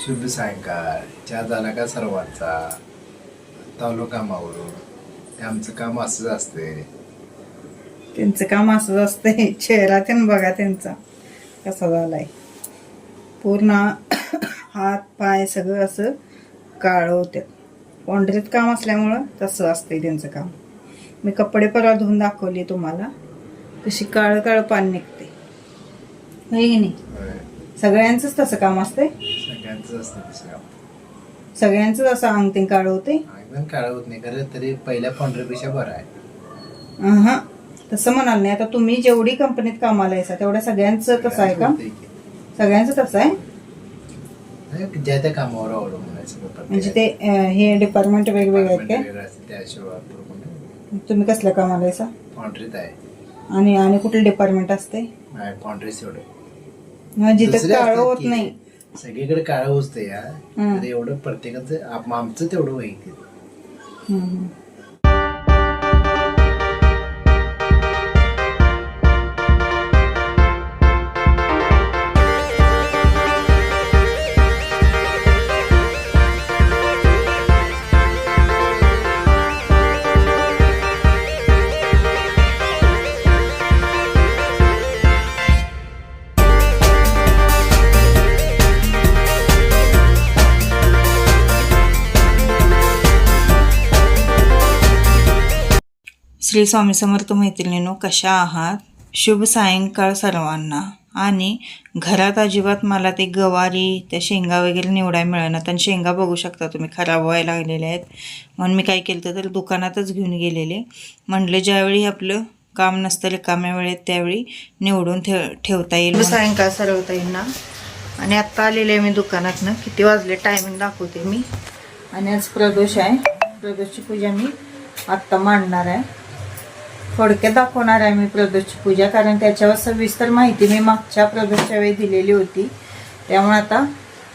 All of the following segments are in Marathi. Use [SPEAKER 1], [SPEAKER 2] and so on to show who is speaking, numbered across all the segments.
[SPEAKER 1] शुभ सायंकाळ. चहा झाला का सर्वांचा? तावलो कामावरून हे आमचं काम असंच असते
[SPEAKER 2] त्यांचं काम असंच असतंय. चेहरा त्यानं बघा त्यांचा. कसा झालाय. पूर्ण हात पाय सगळं असं काळं होतं पांढरीत काम असल्यामुळं तसं असतंय त्यांचं काम. मी कपडे परवा धुवून दाखवले तुम्हाला. कशी काळं काळं पाणी निघते नाही. सगळ्यांचंच तसं काम असतंय?
[SPEAKER 1] सगळ्यांचं असतं तसं
[SPEAKER 2] सगळ्यांचंच असं अंग ते काळं होते
[SPEAKER 1] एकदम काळ होत नाही खरं तरी पहिल्या पंधरापेक्षा बरं आहे.
[SPEAKER 2] हा तसं म्हणाल नाही. आता तुम्ही जेवढी कंपनीत कामाला यायचा तेवढ्या सगळ्यांचं तसं आहे का. सगळ्यांचं तसं आहे?
[SPEAKER 1] नाही, ज्या त्या कामावर अवलंबून आहे सगळं प्रत्येक
[SPEAKER 2] म्हणजे ते अं, हे डिपार्टमेंट वेगवेगळे आहेत काय तुम्ही कसल्या कामाला यायचा
[SPEAKER 1] पांढरीत आहे.
[SPEAKER 2] आणि आणि कुठलं डिपार्टमेंट असते?
[SPEAKER 1] नाही, पांढरीच एवढं.
[SPEAKER 2] मग जिथं
[SPEAKER 1] दुसरे
[SPEAKER 2] काळं
[SPEAKER 1] असतात
[SPEAKER 2] होत
[SPEAKER 1] की,
[SPEAKER 2] नाही.
[SPEAKER 1] सगळीकडे काळं होतं या
[SPEAKER 2] हं.
[SPEAKER 1] तर एवढं प्रत्येकाचं आप- आमचं तेवढं वैयक्तिक
[SPEAKER 2] हम्म, श्री स्वामी समर्थ मैत्रिणीनो कशा आहात? शुभ सायंकाळ सर्वांना. आणि घरात अजिबात मला ते गवारी त्या शेंगा वगैरे निवडायला मिळणार आणि शेंगा बघू शकता तुम्ही खराब व्हायला लागलेल्या आहेत. म्हणून मी काय केलं तर दुकानातच घेऊन गेलेले. म्हणलं ज्यावेळी आपलं काम नसतं रिकाम्या वेळेत त्यावेळी निवडून ठेव ठेवता येईल सायंकाळ सरवता येईल ना आणि आत्ता आलेले आहे मी दुकानातनं. किती वाजले? टायमिंग दाखवते मी. आणि आज प्रदोष आहे. प्रदोषची पूजा मी आत्ता मांडणार आहे. थोडक्यात दाखवणार आहे मी प्रदोषची पूजा कारण त्याच्यावर सविस्तर माहिती मी मागच्या प्रदोषच्या वेळी दिलेली होती. त्यामुळे आता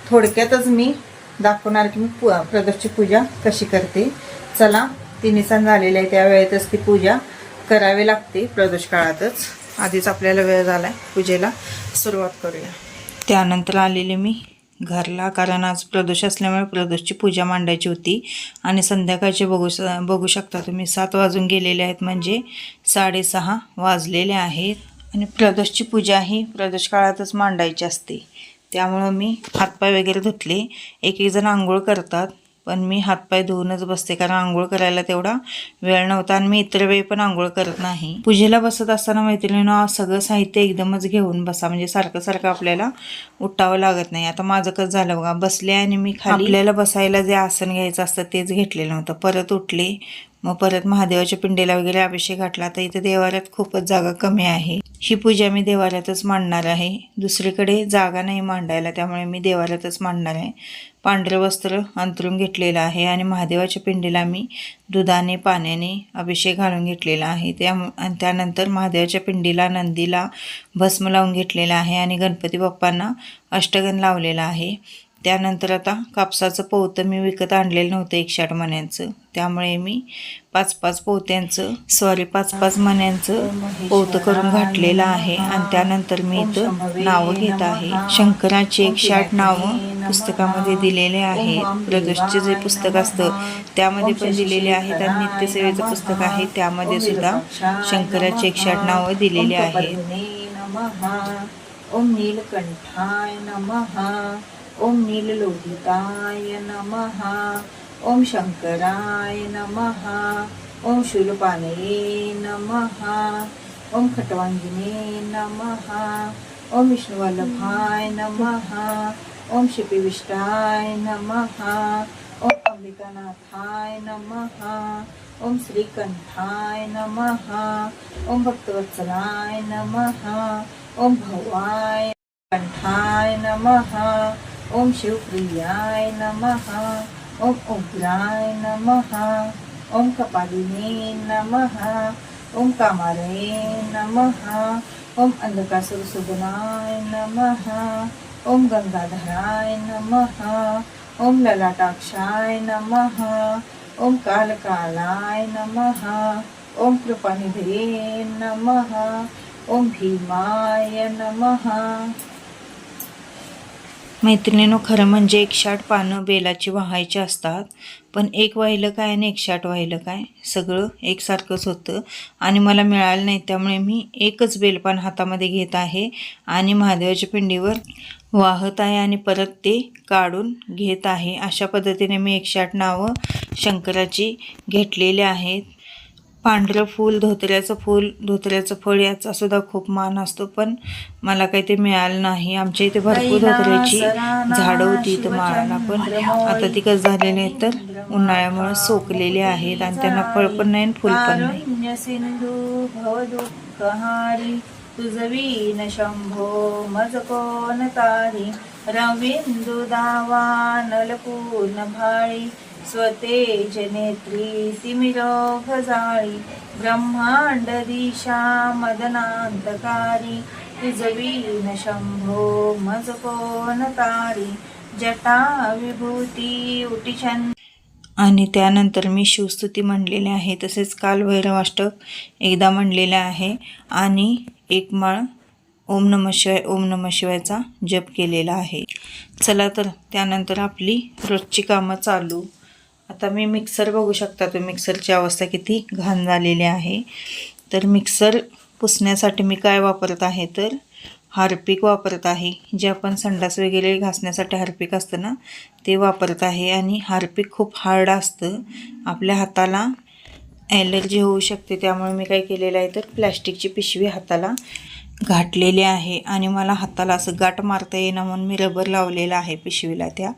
[SPEAKER 2] थोडक्यातच मी दाखवणार की मी पु प्रदोषची पूजा कशी करते. चला तिन्ही सण झालेले आहे त्या वेळेतच ती पूजा करावी लागते प्रदोष काळातच. आधीच आपल्याला वेळ झाला आहे पूजेला. सुरुवात करूया. त्यानंतर आलेले मी घरला कारण आज प्रदोष असल्यामुळे प्रदोषची पूजा मांडायची होती. आणि संध्याकाळचे बघू श बघू शकता तुम्ही. सात वाजून गेलेले आहेत म्हणजे साडेसहा वाजलेले आहेत. आणि प्रदोषची पूजा ही प्रदोष काळातच मांडायची असते. त्यामुळं मी हातपाय वगैरे धुतले. एक एक जण आंघोळ करतात. पण मी हातपाय धुवूनच बसते कारण आंघोळ करायला तेवढा वेळ नव्हता आणि मी इतर वेळी पण आंघोळ करत नाही. पूजेला बसत असताना मैत्रिणीनं सगळं साहित्य एकदमच घेऊन बसा. म्हणजे सारखं सारखं आपल्याला उठावं लागत नाही. आता माझं कसं झालं बघा. बसले आणि मी खाली आपल्याला बसायला जे आसन घ्यायचं असतं तेच घेतलेलं नव्हतं. परत उठले मग परत महादेवाच्या पिंडीला वगैरे अभिषेक घातला तर इथे देवाऱ्यात खूपच जागा कमी आहे. ही पूजा मी देवाऱ्यातच मांडणार आहे. दुसरीकडे जागा नाही मांडायला त्यामुळे मी देवाऱ्यातच मांडणार आहे. पांढरं वस्त्र अंतरून घेतलेलं आहे आणि महादेवाच्या पिंडीला मी दुधाने पाण्याने अभिषेक घालून घेतलेला आहे. त्या आणि त्यानंतर महादेवाच्या पिंडीला नंदीला भस्म लावून घेतलेला आहे आणि गणपती बाप्पांना अष्टगण लावलेला आहे. त्यानंतर आता कापसाचं पोवतं मी विकत आणलेलं नव्हतं एकशे आठ मण्यांचं. त्यामुळे मी पाच पाच पोत्यांचं सॉरी पाच पाच मण्यांचं पोवतं करून घातलेलं आहे. आणि त्यानंतर मी इथं नावं घेत आहे. शंकराची एकशे आठ नावं पुस्तकामध्ये दिलेले आहेत प्रदोषचे जे पुस्तक असतं त्यामध्ये पण दिलेले आहेत आणि नित्यसेवेचं पुस्तक आहे. त्यामध्ये सुद्धा शंकराची एकशे आठ नावं दिलेली आहेत. ओम नीलकंठाय नमः. ओम नीललोहिताय नमः ओम शंकराय नमः ओम शूलपाणये नमः ओम खटवांगिने नमः ओम विष्णुवल्लभाय नमः ओम शिपिविष्टाय नमः ओम अंबिकानाथाय नमः ओम श्रीकंठाय नमः ओम भक्तवत्सलाय नमः ओम भवाय कंठाय नमः ओम शिवप्रियाय नमः ओम उग्राय नमः ओम कपालिने नमः ओम कामालये नमः ओम अंधकासुरसुदनाय नमः ओम गंगाधराय नमः ओम ललाटाक्षाय नमः ओम कालकालाय नमः ओम कृपानिधे नमः ओम भीमाय नमः मैत्रिणीनो खरं म्हणजे एकशाट पानं बेलाची व्हायची असतात पण एक वाहिलं काय आणि एकशाट वाहिलं काय सगळं एकसारखंच होतं. आणि मला मिळालं नाही त्यामुळे मी एकच बेलपान हातामध्ये घेत आहे आणि महादेवाच्या पिंडीवर वाहत आहे आणि परत ते काढून घेत आहे. अशा पद्धतीने मी एकशाट नावं शंकराची घेतलेली आहेत. पांढरं फूल धोत्र्याचं फूल धोत्र्याचं फळ याचा सुद्धा खूप मान असतो पण मला काही ते मिळालं नाही. आमच्या इथे भरपूर धोत्र्याची झाडं होती इथं माळाला पण आता ती कसं झालेली आहेत तर उन्हाळ्यामुळे सोकलेली आहेत आणि त्यांना फळ पण नाही आणि फुल पण नाही.
[SPEAKER 3] तुझवीन शंभो मज कोण तारी? रविंदू दावा नलपूर्ण भाळी स्वते जनेत्री तिमिरोघ जाळी ब्रह्मांड दिशा मदनांतकारी तुझवीन शंभो मज तारी जटा विभूती उटिछंद
[SPEAKER 2] आणि त्यानंतर मी शिवस्तुती म्हणलेली आहे तसेच काल भैरवाष्टक एकदा म्हणलेले आहे आणि एक माळ ओम नम शिवाय ओम नम शिवायचा जप केलेला आहे. चला तर त्यानंतर आपली रोजची कामं चालू. आता मी मिक्सर बघू शकता तो मिक्सरची अवस्था किती घाण झालेली आहे. तर मिक्सर पुसण्यासाठी मी काय वापरत आहे तर हार्पिक वापरत आहे. जे आपण संडास वगैरे घासण्यासाठी हार्पिक असतं ना ते वापरत आहे. आणि हार्पिक खूप हार्ड असतं. आपल्या हाताला ॲलर्जी होऊ शकते. त्यामुळे मी काय केलेलं आहे तर प्लॅस्टिकची पिशवी हाताला घाटलेली आहे. आणि मला हाताला असं गाठ मारता येईना म्हणून मी रबर लावलेला आहे पिशवीला त्या.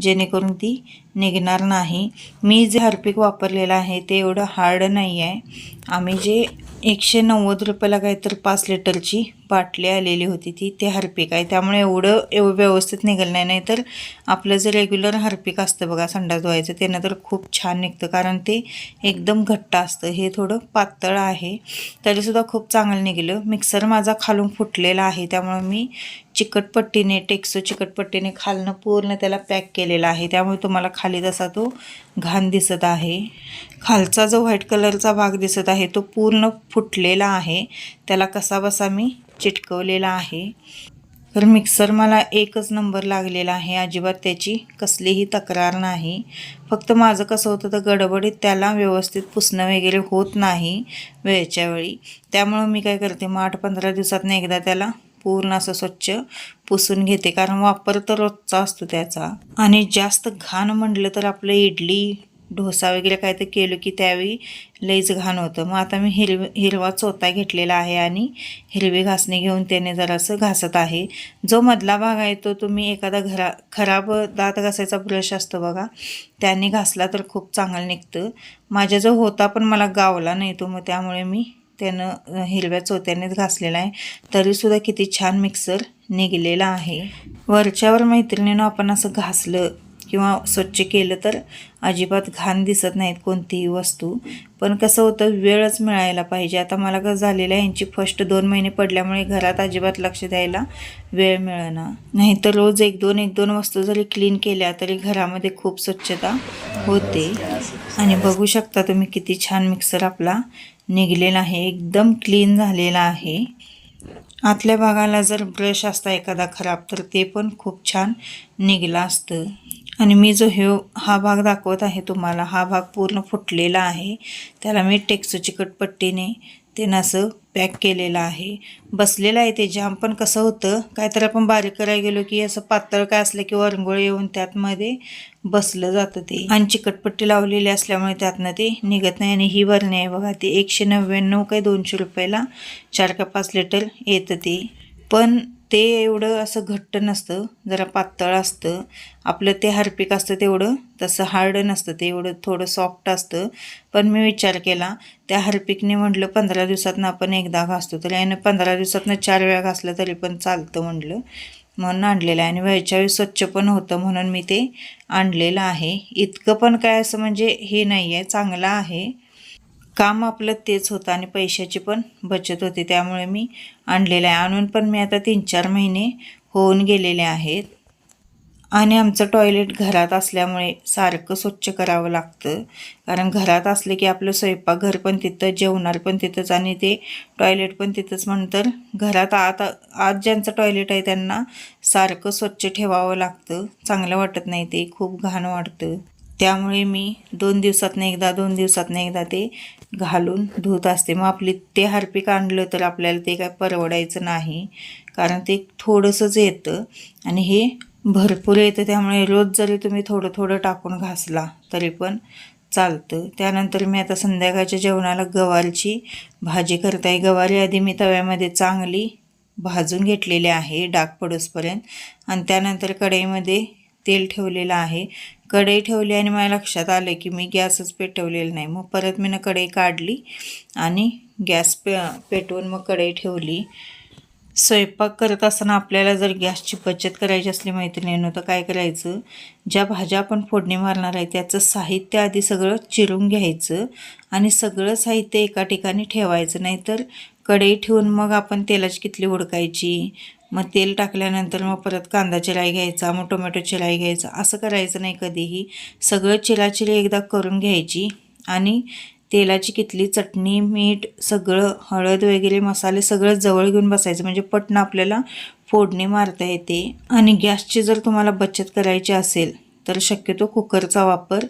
[SPEAKER 2] जेणेकरून ती निघणार नाही. मी जे हार्पिक वापरलेलं आहे ते एवढं हार्ड नाही आहे आम्ही जे एकशे नव्वद रुपयाला काय तर पाच लिटरची बाटली आलेली होती ती ते हार्पिक आहे. त्यामुळे एवढं एवढं व्यवस्थित निघालं नाही. नाही तर आपलं जे रेग्युलर हार्पिक असतं बघा संडास धुवायचं त्यानं तर खूप छान निघतं. कारण ते एकदम घट्ट असतं. हे थोडं पातळ आहे. तरीसुद्धा खूप चांगलं निघालं. मिक्सर माझा खालून फुटलेला आहे. त्यामुळे मी चिकटपट्टीने टेक्सो चिकटपट्टीने खालनं पूर्ण त्याला पॅक केलेला आहे. त्यामुळे तुम्हाला खाली तसा तो घाण दिसत आहे. खालचा जो व्हाईट कलरचा भाग दिसत आहे तो पूर्ण फुटलेला आहे. त्याला कसाबसा मी चिटकवलेला आहे. तर मिक्सर मला एकच नंबर लागलेला आहे. अजिबात त्याची कसलीही तक्रार नाही. फक्त माझं कसं होतं तर गडबडीत त्याला व्यवस्थित पुसणं वगैरे होत नाही वेळच्या वेळी. त्यामुळं मी काय करते मग आठ पंधरा दिवसातनं एकदा त्याला पूर्ण असं स्वच्छ पुसून घेते. कारण वापर तर रोजचा असतो त्याचा. आणि जास्त घाण म्हटलं तर आपलं इडली डोसा वगैरे काय तर केलं की त्यावेळी लईच घाण होतं. मग आता मी हिरव हिरवा चोता घेतलेला आहे आणि हिरवी घासणी घेऊन त्याने जरासं घासत आहे. जो मधला भाग आहे तो तुम्ही एखादा घरा खराब दात घासायचा ब्रश असतो बघा त्याने घासला तर खूप चांगलं निघतं. माझ्या जो होता पण मला गावला नाही तो मग त्यामुळे मी त्यानं हिरव्या चोत्यानेच घासलेला आहे. तरीसुद्धा किती छान मिक्सर निघलेला आहे. वरच्यावर मैत्रिणीनं आपण असं घासलं किंवा स्वच्छ केलं तर अजिबात घाण दिसत नाहीत कोणतीही वस्तू. पण कसं होतं वेळच मिळायला पाहिजे. आता मला कसं झालेलं आहे यांची फर्स्ट दोन महिने पडल्यामुळे घरात अजिबात लक्ष द्यायला वेळ मिळेना. नाही तर रोज एक दोन एक दोन वस्तू जरी क्लीन केल्या तरी घरामध्ये खूप स्वच्छता होते. आणि बघू शकता तुम्ही किती छान मिक्सर आपला निघलेला आहे एकदम क्लीन झालेला आहे. आतल्या भागाला जर ब्रश असता एखादा खराब तर ते पण खूप छान निघलं असतं. आणि मी जो हे हा भाग दाखवत आहे तुम्हाला हा भाग पूर्ण फुटलेला आहे. त्याला मी टेक्सोची चिकटपट्टीने ते असं पॅक केलेला आहे. बसलेला आहे ते जाम. पण कसं होतं काय तर आपण बारीक करायला गेलो की असं पातळ काय असलं की वरंगोळ येऊन त्यातमध्ये बसलं जातं ते. आणि चिकटपट्टी लावलेली असल्यामुळे त्यातनं ते निघत नाही. आणि ही बरणी आहे बघा ती एकशे नव्याण्णव काय दोनशे रुपयाला चार का पाच लिटर येतं ते. पण ते एवढं असं घट्ट नसतं जरा पातळ असतं. आपलं ते हार्पिक असतं तेवढं तसं हार्ड नसतं ते एवढं थोडं सॉफ्ट असतं. पण मी विचार केला त्या हार्पिकने म्हटलं पंधरा दिवसातनं आपण एकदा घासतो. तर यानं पंधरा दिवसातनं चार वेळा घासलं तरी पण चालतं म्हटलं. म्हणून आणलेलं आहे. आणि वेळच्या वेळी स्वच्छ पण होतं म्हणून मी ते आणलेलं आहे. इतकं पण काय असं म्हणजे हे नाही आहे चांगलं आहे. काम आपलं तेच होतं आणि पैशाची पण बचत होती. त्यामुळे मी आणलेलं आहे. आणून पण मी आता तीन चार महिने होऊन गेलेले आहेत. आणि आमचं टॉयलेट घरात असल्यामुळे सारखं स्वच्छ करावं लागतं. कारण घरात असले की आपलं स्वयंपाकघर पण तिथं जेवणार पण तिथंच आणि ते टॉयलेट पण तिथंच म्हणतर घरात आता आज ज्यांचं टॉयलेट आहे त्यांना सारखं स्वच्छ ठेवावं लागतं. चांगलं वाटत नाही ते खूप घाण वाटतं. त्यामुळे मी दोन दिवसातनं एकदा दोन दिवसातनं एकदा ते घालून धुत असते. मग आपली ते हार्पिक आणलं तर आपल्याला ते काय परवडायचं नाही. कारण ते थोडंसंच येतं. आणि हे भरपूर येतं. त्यामुळे रोज जरी तुम्ही थोडं थोडं टाकून घासला तरी पण चालतं. त्यानंतर मी आता संध्याकाळच्या जेवणाला गवारची भाजी करत आहे गवारी आधी मी तव्यामध्ये चांगली भाजून घेतलेली आहे. डाग पडूसपर्यंत. आणि त्यानंतर कढईमध्ये तेल ठेवलेलं आहे. कढई ठेवली आणि मला लक्षात आलं की मी गॅसच पेटवलेला नाही. मग परत मी कढई काढली आणि गॅस पे पेटवून मग कढई ठेवली. स्वयंपाक करत असताना आपल्याला जर गॅसची बचत करायची असली मैत्रिणीनं तर काय करायचं? ज्या भाज्या आपण फोडणी मारणार आहे त्याचं साहित्य आधी सगळं चिरून घ्यायचं आणि सगळं साहित्य एका ठिकाणी ठेवायचं. नाहीतर कढई ठेवून मग आपण तेलाची कितली उडकायची? मग तेल टाकल्यानंतर मग परत कांदा चिराई घ्यायचा मग टोमॅटो चिराई घ्यायचा असं करायचं नाही कधीही. सगळं चिराचिरी एकदा करून घ्यायची आणि तेलाची कितली चटणी मीठ सगळं हळद वगैरे मसाले सगळं जवळ घेऊन बसायचं. म्हणजे पटणं आपल्याला फोडणी मारता येते. आणि गॅसची जर तुम्हाला बचत करायची असेल तर शक्यतो कुकरचा वापर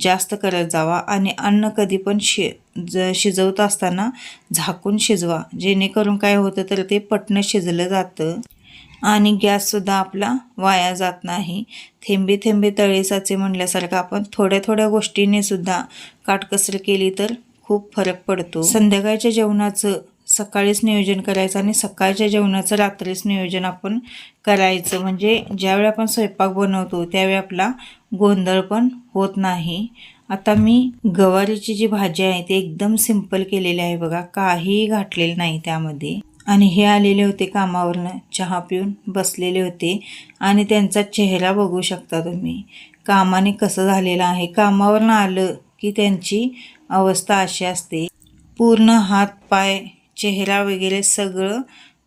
[SPEAKER 2] जास्त करत जावा आणि अन्न कधी पण शि ज शिजवत असताना झाकून शिजवा. जेणेकरून काय होतं तर ते पटणं शिजलं जातं आणि गॅससुद्धा आपला वाया जात नाही. थेंबे थेंबे तळे साचे म्हणल्यासारखं आपण थोड्या थोड्या गोष्टीने सुद्धा काटकसर केली तर खूप फरक पडतो. संध्याकाळच्या जेवणाचं सकाळीच नियोजन करायचं आणि सकाळच्या जेवणाचं रात्रीच नियोजन आपण करायचं. म्हणजे ज्यावेळी आपण स्वयंपाक बनवतो त्यावेळी आपला गोंधळ पण होत नाही. आता मी गवारीची जी भाजी आहे ती एकदम सिंपल केलेली आहे बघा. काहीही घातलेलं नाही त्यामध्ये. आणि हे आलेले होते कामावरनं. चहा पिऊन बसलेले होते. आणि त्यांचा चेहरा बघू शकता तुम्ही. कामाने कसं झालेलं आहे. कामावरनं आलं की त्यांची अवस्था अशी असते. पूर्ण हात पाय चेहरा वगैरे सगळं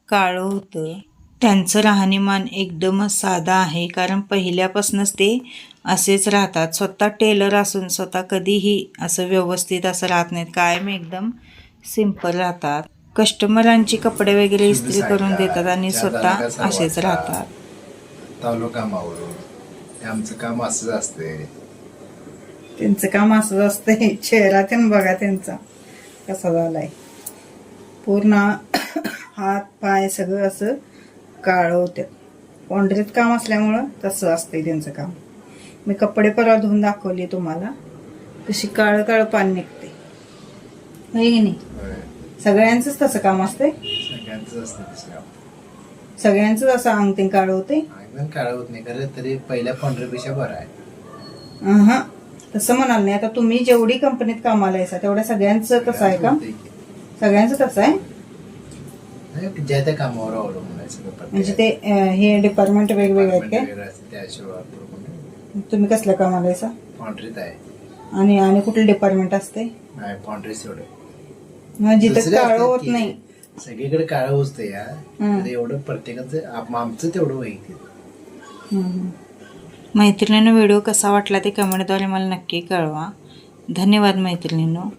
[SPEAKER 2] काळं होतं. त्यांचं राहणीमान एकदमच साधा आहे कारण पहिल्यापासूनच ते असेच राहतात. स्वतः टेलर असून स्वतः कधीही असं व्यवस्थित असं राहत नाहीत. कायम एकदम सिंपल राहतात. कस्टमरांची कपडे वगैरे इस्त्री करून देतात आणि स्वतः असेच राहतात.
[SPEAKER 1] आमचं काम असंच असते
[SPEAKER 2] त्यांचं काम असंच असतंय. चेहरा त्यानं बघा त्यांचा कसा झालाय. पूर्ण हात पाय सगळं असं काळं होतं पॉंढरीत काम असल्यामुळं तसं असतंय त्यांचं काम. मी कपडे परवा धुवून दाखवले तुम्हाला. तशी काळं काळं पाणी निघते होय की नाही. सगळ्यांचंच तसं काम असतंय?
[SPEAKER 1] सगळ्यांचं
[SPEAKER 2] असं अंग ते काळं होते
[SPEAKER 1] काळ होत नाही खरं तरी पहिल्या पंधरापेक्षा बरं आहे.
[SPEAKER 2] हा तसं म्हणाल नाही. आता तुम्ही जेवढी कंपनीत कामाला यायचा तेवढ्या सगळ्यांचं तसं आहे की. सगळ्यांचं तसं आहे?
[SPEAKER 1] नाही, ज्या त्या कामावर अवलंबून आहे सगळं प्रत्येक.
[SPEAKER 2] म्हणजे ते अं, हे डिपार्टमेंट वेगवेगळे आहेत काय?
[SPEAKER 1] असतं, त्याशिवाय पूर्ण
[SPEAKER 2] तुम्ही कसल्या कामाला यायचा
[SPEAKER 1] पांढरीत आहे.
[SPEAKER 2] आणि आणि कुठलं डिपार्टमेंट असते? मग जिथं
[SPEAKER 1] दुसरे
[SPEAKER 2] काळं
[SPEAKER 1] असतात
[SPEAKER 2] होत
[SPEAKER 1] की,
[SPEAKER 2] नाही.
[SPEAKER 1] सगळीकडे काळं होतं या. तर एवढं प्रत्येकाचं आम- आमचं तेवढं वैयक्तिक
[SPEAKER 2] मैत्रिणीनं व्हिडिओ कसा वाटला ते कमेंटद्वारे मला नक्की कळवा. धन्यवाद मैत्रिणींनो.